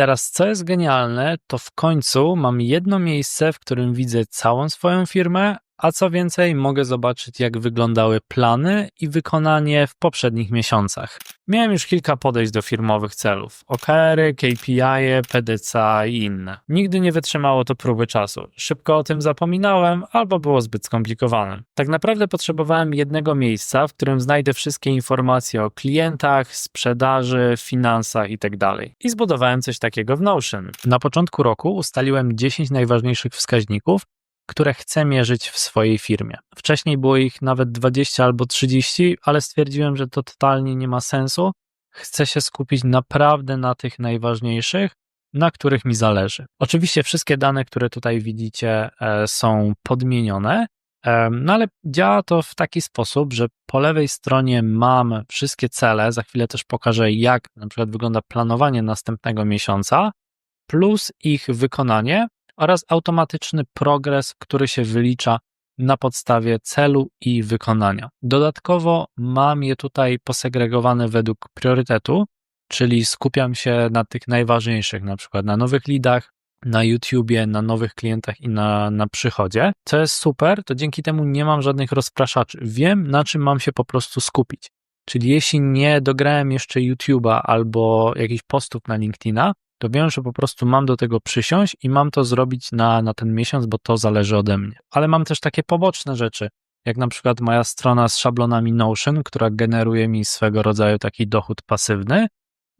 teraz, co jest genialne, to w końcu mam jedno miejsce, w którym widzę całą swoją firmę, a co więcej, mogę zobaczyć, jak wyglądały plany i wykonanie w poprzednich miesiącach. Miałem już kilka podejść do firmowych celów: OKR-y, KPI, i inne. Nigdy nie wytrzymało to próby czasu. Szybko o tym zapominałem, albo było zbyt skomplikowane. Tak naprawdę potrzebowałem jednego miejsca, w którym znajdę wszystkie informacje o klientach, sprzedaży, finansach itd. I tak zbudowałem coś takiego w Notion. Na początku roku ustaliłem 10 najważniejszych wskaźników, które chcę mierzyć w swojej firmie. Wcześniej było ich nawet 20 albo 30, ale stwierdziłem, że to totalnie nie ma sensu. Chcę się skupić naprawdę na tych najważniejszych, na których mi zależy. Oczywiście wszystkie dane, które tutaj widzicie, e, są podmienione, e, no ale działa to w taki sposób, że po lewej stronie mam wszystkie cele, za chwilę też pokażę, jak na przykład wygląda planowanie następnego miesiąca, plus ich wykonanie, oraz automatyczny progres, który się wylicza na podstawie celu i wykonania. Dodatkowo mam je tutaj posegregowane według priorytetu, czyli skupiam się na tych najważniejszych, na przykład na nowych lidach, na YouTubie, na nowych klientach i na, na przychodzie. Co jest super, to dzięki temu nie mam żadnych rozpraszaczy. Wiem, na czym mam się po prostu skupić. Czyli jeśli nie dograłem jeszcze YouTube'a albo jakichś postów na LinkedIna, to wiem, że po prostu mam do tego przysiąść i mam to zrobić na, na ten miesiąc, bo to zależy ode mnie. Ale mam też takie poboczne rzeczy, jak na przykład moja strona z szablonami Notion, która generuje mi swego rodzaju taki dochód pasywny,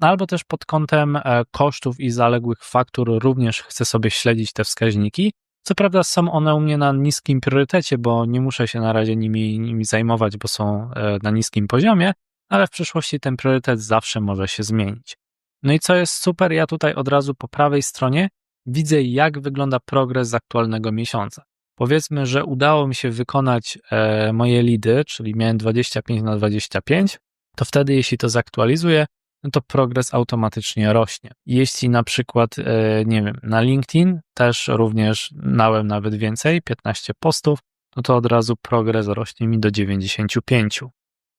albo też pod kątem e, kosztów i zaległych faktur również chcę sobie śledzić te wskaźniki. Co prawda są one u mnie na niskim priorytecie, bo nie muszę się na razie nimi, nimi zajmować, bo są e, na niskim poziomie, ale w przyszłości ten priorytet zawsze może się zmienić. No i co jest super, ja tutaj od razu po prawej stronie widzę, jak wygląda progres z aktualnego miesiąca. Powiedzmy, że udało mi się wykonać e, moje lidy, czyli miałem 25 na 25, to wtedy, jeśli to zaktualizuję, no to progres automatycznie rośnie. Jeśli na przykład, e, nie wiem, na LinkedIn też również nałem nawet więcej, 15 postów, no to od razu progres rośnie mi do 95.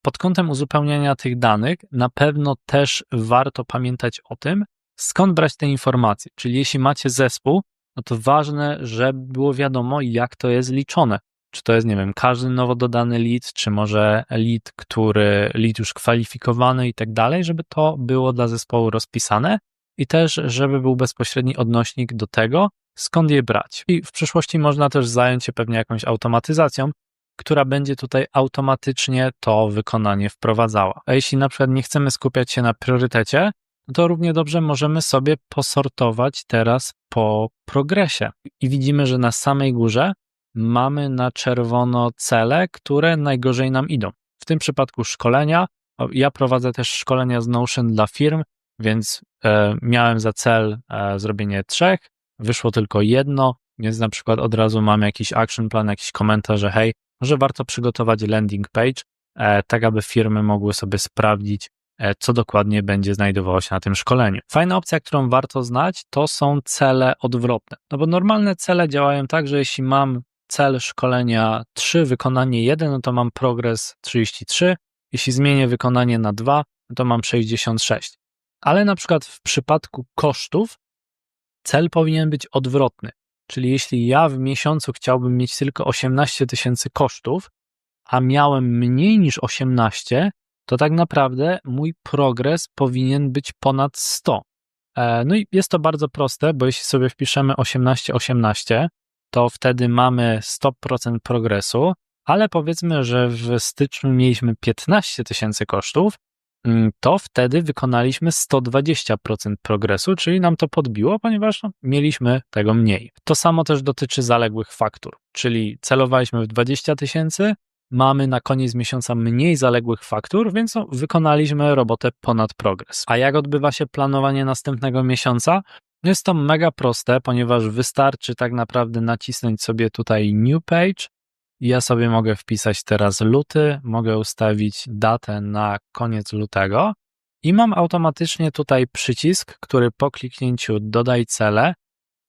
Pod kątem uzupełniania tych danych na pewno też warto pamiętać o tym, skąd brać te informacje. Czyli jeśli macie zespół, no to ważne, żeby było wiadomo, jak to jest liczone. Czy to jest, nie wiem, każdy nowo dodany lead, czy może lead, który, lead już kwalifikowany i tak dalej, żeby to było dla zespołu rozpisane i też, żeby był bezpośredni odnośnik do tego, skąd je brać. I w przyszłości można też zająć się pewnie jakąś automatyzacją, która będzie tutaj automatycznie to wykonanie wprowadzała. A jeśli na przykład nie chcemy skupiać się na priorytecie, to równie dobrze możemy sobie posortować teraz po progresie. I widzimy, że na samej górze mamy na czerwono cele, które najgorzej nam idą. W tym przypadku szkolenia. Ja prowadzę też szkolenia z Notion dla firm, więc e, miałem za cel e, zrobienie trzech, wyszło tylko jedno, więc na przykład od razu mam jakiś action plan, jakiś komentarz, że hej, może warto przygotować landing page, e, tak aby firmy mogły sobie sprawdzić, e, co dokładnie będzie znajdowało się na tym szkoleniu. Fajna opcja, którą warto znać, to są cele odwrotne. No bo normalne cele działają tak, że jeśli mam cel szkolenia 3, wykonanie 1, no to mam progres 33. Jeśli zmienię wykonanie na 2, no to mam 66. Ale na przykład w przypadku kosztów cel powinien być odwrotny. Czyli jeśli ja w miesiącu chciałbym mieć tylko 18 tysięcy kosztów, a miałem mniej niż 18, to tak naprawdę mój progres powinien być ponad 100. E, no i jest to bardzo proste, bo jeśli sobie wpiszemy 18-18, to wtedy mamy 100% progresu, ale powiedzmy, że w styczniu mieliśmy 15 tysięcy kosztów, to wtedy wykonaliśmy 120% progresu, czyli nam to podbiło, ponieważ no, mieliśmy tego mniej. To samo też dotyczy zaległych faktur, czyli celowaliśmy w 20 tysięcy, mamy na koniec miesiąca mniej zaległych faktur, więc no, wykonaliśmy robotę ponad progres. A jak odbywa się planowanie następnego miesiąca? Jest to mega proste, ponieważ wystarczy tak naprawdę nacisnąć sobie tutaj New Page, ja sobie mogę wpisać teraz luty, mogę ustawić datę na koniec lutego i mam automatycznie tutaj przycisk, który po kliknięciu dodaj cele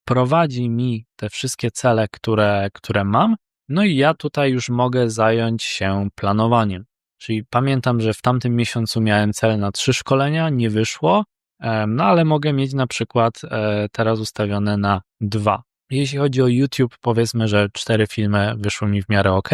prowadzi mi te wszystkie cele, które, które mam, no i ja tutaj już mogę zająć się planowaniem. Czyli pamiętam, że w tamtym miesiącu miałem cel na trzy szkolenia, nie wyszło, no ale mogę mieć na przykład e, teraz ustawione na dwa. Jeśli chodzi o YouTube, powiedzmy, że cztery filmy wyszły mi w miarę ok,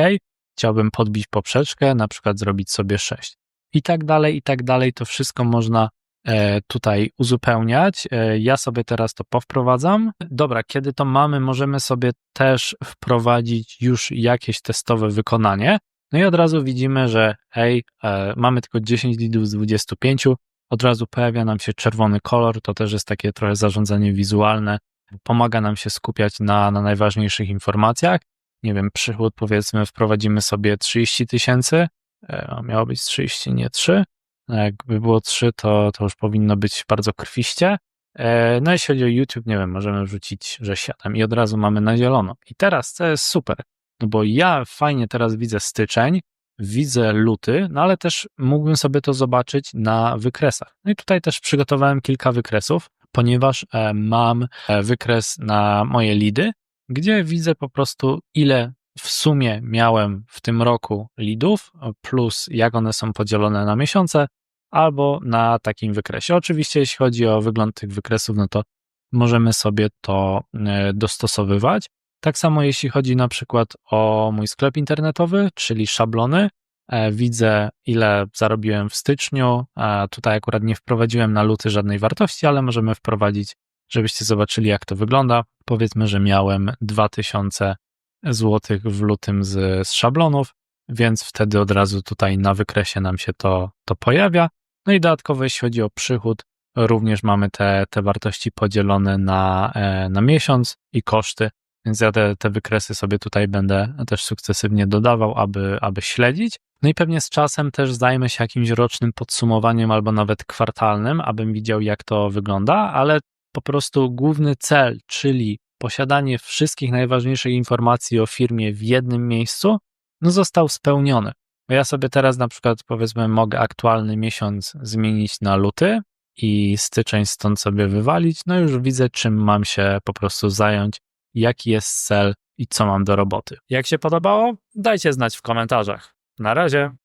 chciałbym podbić poprzeczkę, na przykład zrobić sobie sześć. I tak dalej, i tak dalej, to wszystko można e, tutaj uzupełniać. E, ja sobie teraz to powprowadzam. Dobra, kiedy to mamy, możemy sobie też wprowadzić już jakieś testowe wykonanie. No i od razu widzimy, że hej, mamy tylko 10 lidów z 25, od razu pojawia nam się czerwony kolor, to też jest takie trochę zarządzanie wizualne, pomaga nam się skupiać na, na najważniejszych informacjach. Nie wiem, przychód powiedzmy wprowadzimy sobie 30 tysięcy, e, miało być 30, nie 3. No jakby było 3, to, to już powinno być bardzo krwiście. E, no jeśli chodzi o YouTube, nie wiem, możemy wrzucić, że 7 i od razu mamy na zielono. I teraz to jest super, no bo ja fajnie teraz widzę styczeń, widzę luty, no ale też mógłbym sobie to zobaczyć na wykresach. No i tutaj też przygotowałem kilka wykresów, ponieważ e, mam e, wykres na moje lidy, gdzie widzę po prostu ile w sumie miałem w tym roku lidów, plus jak one są podzielone na miesiące, albo na takim wykresie. Oczywiście, jeśli chodzi o wygląd tych wykresów, no to możemy sobie to e, dostosowywać. Tak samo jeśli chodzi na przykład o mój sklep internetowy, czyli szablony, widzę ile zarobiłem w styczniu. Tutaj akurat nie wprowadziłem na luty żadnej wartości, ale możemy wprowadzić, żebyście zobaczyli jak to wygląda. Powiedzmy, że miałem 2000 zł w lutym z, z szablonów, więc wtedy od razu tutaj na wykresie nam się to, to pojawia. No i dodatkowo jeśli chodzi o przychód, również mamy te, te wartości podzielone na, e, na miesiąc i koszty, więc ja te, te wykresy sobie tutaj będę też sukcesywnie dodawał, aby, aby śledzić. No i pewnie z czasem też zajmę się jakimś rocznym podsumowaniem albo nawet kwartalnym, abym widział, jak to wygląda, ale po prostu główny cel, czyli posiadanie wszystkich najważniejszych informacji o firmie w jednym miejscu, no został spełniony. Ja sobie teraz na przykład powiedzmy mogę aktualny miesiąc zmienić na luty i styczeń stąd sobie wywalić, no już widzę czym mam się po prostu zająć jaki jest cel i co mam do roboty. Jak się podobało? Dajcie znać w komentarzach. Na razie.